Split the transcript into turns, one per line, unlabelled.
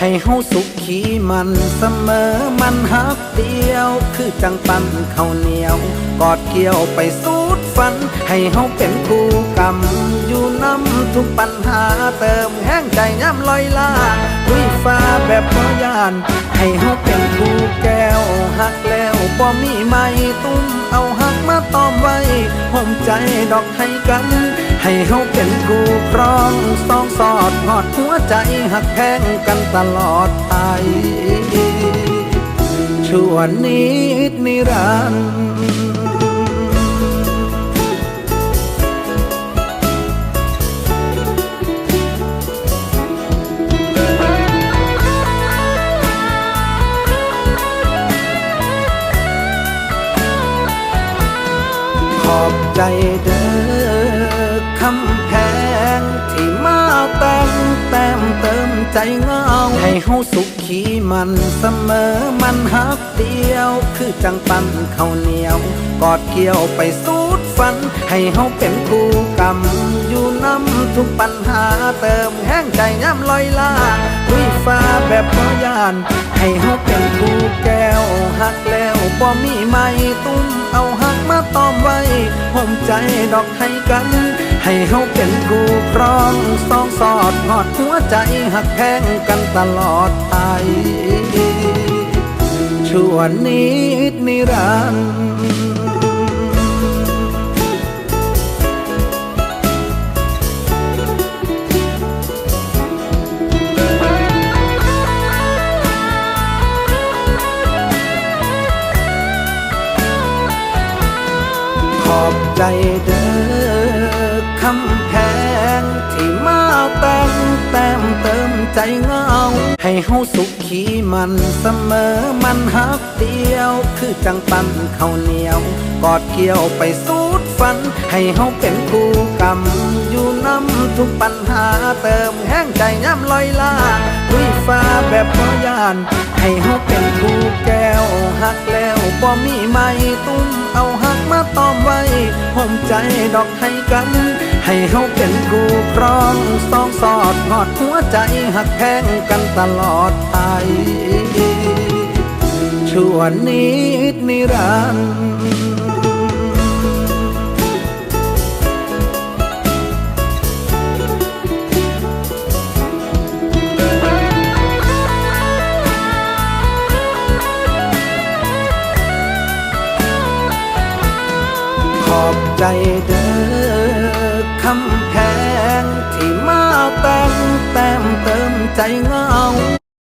ให้เฮาสุขีมันเสมอมันฮักเดียว คือจังปันข้าวเหนียว กอดเกี่ยวไปสูดฝัน ให้เฮาเป็นคู่กรรม อยู่น้ำทุกปัญหาเติมแห้งใจย้ำลอยล่าลุยฟ้าแบบบ่ยาน ให้เฮาเป็นคู่แก้วหักแล้วบ่มีไม่ตุ้มเอาหักมาตอมไว้ห่มใจดอกให้กัน ให้เฮาเป็นคู่ครองสองสอดหอดหัวใจหักแพงกันตลอดไปชั่วนิดนิรันดร์ขอบใจเด้อ คำแพงที่มาแต่งแต้มเติมใจเงา ให้เฮาสุขีมันเสมอมันฮักเดียว คือจังปั้นข้าวเหนียว กอดเกี่ยวไปสูดฝัน ให้เฮาเป็นคู่กรรมอยู่น้ำทุกปัญหาเติมแห้งใจย้ำลอยล่าลุยฟ้าแบบบ่ยาน ให้เฮาเป็นคู่แก้วหักแล้วบ่มีไม่ตุ้มเอาหักมาตอมไว้ห่มใจดอกให้กัน ให้เฮาเป็นคู่ครองสองสอดหอดหัวใจหักแพงกันตลอดไปชั่วนิดนิรันดร์ขอบใจเด้อ คำแพงที่มาแต่งแต้มเติมใจเงา ให้เฮาสุขีมันเสมอมันฮักเดียว คือจังปันข้าวเหนียว กอดเกี่ยวไปสูดฝัน ให้เฮาเป็นคู่กรรมอยู่น้ำทุกปัญหาเติมแห้งใจย้ำลอยลาลุยฟ้าแบบบ่ยาน ให้เฮาเป็นคู่แก้วหักแล้วบ่มีไม่ตุ้มเอาหักมาตอมไว้ห่มใจดอกให้กัน ให้เฮาเป็นคู่ครองสองสอดหอดหัวใจหักแพงกันตลอดไปชั่วนิดนิรันดร์ขอบใจเด้อ 答应我